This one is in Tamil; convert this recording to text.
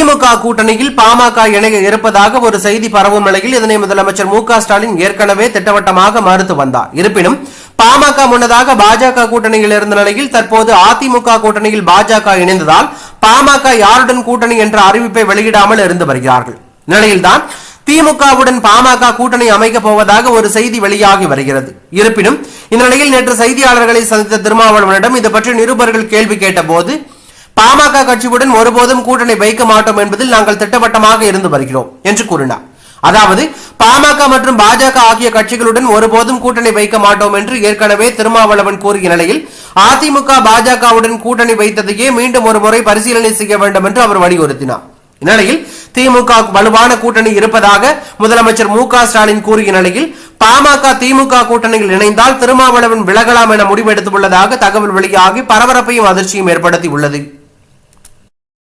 திமுக கூட்டணியில் பாமக இணைய இருப்பதாக ஒரு செய்தி பரவும் நிலையில் இதனை முதலமைச்சர் மு ஸ்டாலின் ஏற்கனவே திட்டவட்டமாக மறுத்து வந்தார். இருப்பினும் பாமக முன்னதாக பாஜக கூட்டணியில் இருந்த நிலையில் தற்போது அதிமுக கூட்டணியில் பாஜக இணைந்ததால் பாமக யாருடன் கூட்டணி என்ற அறிவிப்பை வெளியிடாமல் இருந்து வருகிறார்கள். நிலையில்தான் திமுகவுடன் பாமக கூட்டணி அமைக்கப் போவதாக ஒரு செய்தி வெளியாகி வருகிறது. இருப்பினும் இந்த நிலையில் நேற்று செய்தியாளர்களை சந்தித்த திருமாவளவனிடம் இது பற்றி நிருபர்கள் கேள்வி கேட்டபோது பாமக கட்சியுடன் ஒருபோதும் கூட்டணி வைக்க மாட்டோம் என்பதில் நாங்கள் திட்டவட்டமாக இருந்து வருகிறோம் என்று கூறினார். அதாவது பாமக மற்றும் பாஜக ஆகிய கட்சிகளுடன் ஒருபோதும் கூட்டணி வைக்க மாட்டோம் என்று ஏற்கனவே திருமாவளவன் கூறிய நிலையில் அதிமுக பாஜகவுடன் கூட்டணி வைத்ததையே மீண்டும் ஒரு முறை பரிசீலனை செய்ய வேண்டும் என்று அவர் வலியுறுத்தினார். இந்நிலையில் திமுக வலுவான கூட்டணி இருப்பதாக முதலமைச்சர் மு க ஸ்டாலின் கூறிய நிலையில் பாமக திமுக கூட்டணியில் இணைந்தால் திருமாவளவன் விலகலாம் என முடிவெடுத்துள்ளதாக தகவல் வெளியாகி பரபரப்பையும் அதிர்ச்சியும் ஏற்படுத்தி உள்ளது